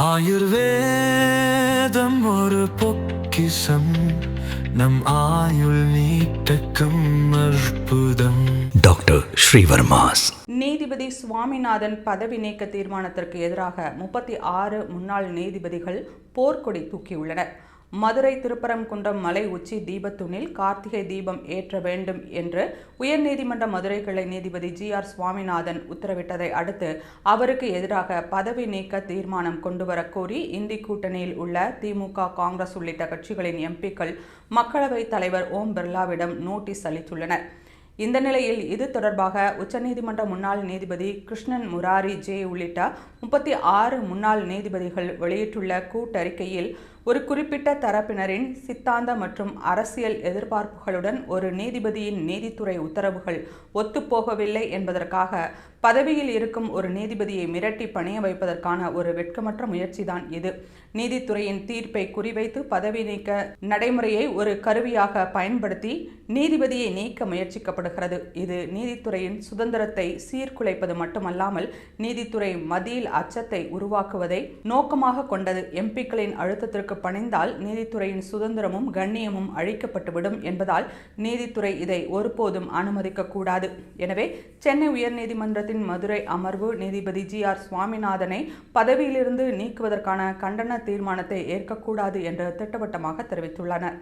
ஆயுர்வேதம் ஒரு பொக்கிசம் நம் ஆயுள் நீட்டக்கும் அற்புதம். டாக்டர் ஸ்ரீவர்மாஸ். நீதிபதி சுவாமிநாதன் பதவி நீக்க தீர்மானத்திற்கு எதிராக முப்பத்தி ஆறு முன்னாள் நீதிபதிகள் போர்க்கொடி தூக்கியுள்ளனர். மதுரை திருப்பரங்குன்றம் மலை உச்சி தீபத்தூணில் கார்த்திகை தீபம் ஏற்ற வேண்டும் என்று உயர்நீதிமன்ற மதுரை கிளை நீதிபதி ஜி ஆர் சுவாமிநாதன் உத்தரவிட்டதை அடுத்து அவருக்கு எதிராக பதவி நீக்க தீர்மானம் கொண்டுவரக் கோரி இந்தி கூட்டணியில் உள்ள திமுக காங்கிரஸ் உள்ளிட்ட கட்சிகளின் எம்பிக்கள் மக்களவைத் தலைவர் ஓம் பிர்லாவிடம் நோட்டீஸ் அளித்துள்ளனர். இந்த நிலையில் இது தொடர்பாக உச்சநீதிமன்ற முன்னாள் நீதிபதி கிருஷ்ணன் முராரி ஜே உள்ளிட்ட முப்பத்தி ஆறு முன்னாள் நீதிபதிகள் வெளியிட்டுள்ள கூட்டறிக்கையில் ஒரு குறிப்பிட்ட தரப்பினரின் சித்தாந்த மற்றும் அரசியல் எதிர்பார்ப்புகளுடன் ஒரு நீதிபதியின் நீதித்துறை உத்தரவுகள் ஒத்துப்போகவில்லை என்பதற்காக பதவியில் இருக்கும் ஒரு நீதிபதியை மிரட்டி பணிய வைப்பதற்கான ஒரு வெட்கமற்ற முயற்சிதான் இது. நீதித்துறையின் தீர்ப்பை குறிவைத்து பதவி நீக்க நடைமுறையை ஒரு கருவியாக பயன்படுத்தி நீதிபதியை நீக்க முயற்சிக்கப்படுகிறது. இது நீதித்துறையின் சுதந்திரத்தை சீர்குலைப்பது மட்டுமல்லாமல் நீதித்துறை மதியில் அச்சத்தை உருவாக்குவதை நோக்கமாக கொண்டது. எம்பிக்களின் அழுத்தத்திற்கு பணிந்தால் நீதித்துறையின் சுதந்திரமும் கண்ணியமும் அழிக்கப்பட்டுவிடும் என்பதால் நீதித்துறை இதை ஒருபோதும் அனுமதிக்கக்கூடாது. எனவே சென்னை உயர்நீதிமன்றத்தின் மதுரை அமர்வு நீதிபதி ஜி ஆர் சுவாமிநாதனை பதவியிலிருந்து நீக்குவதற்கான கண்டன தீர்மானத்தை ஏற்கக்கூடாது என்று திட்டவட்டமாக தெரிவித்துள்ளனர்.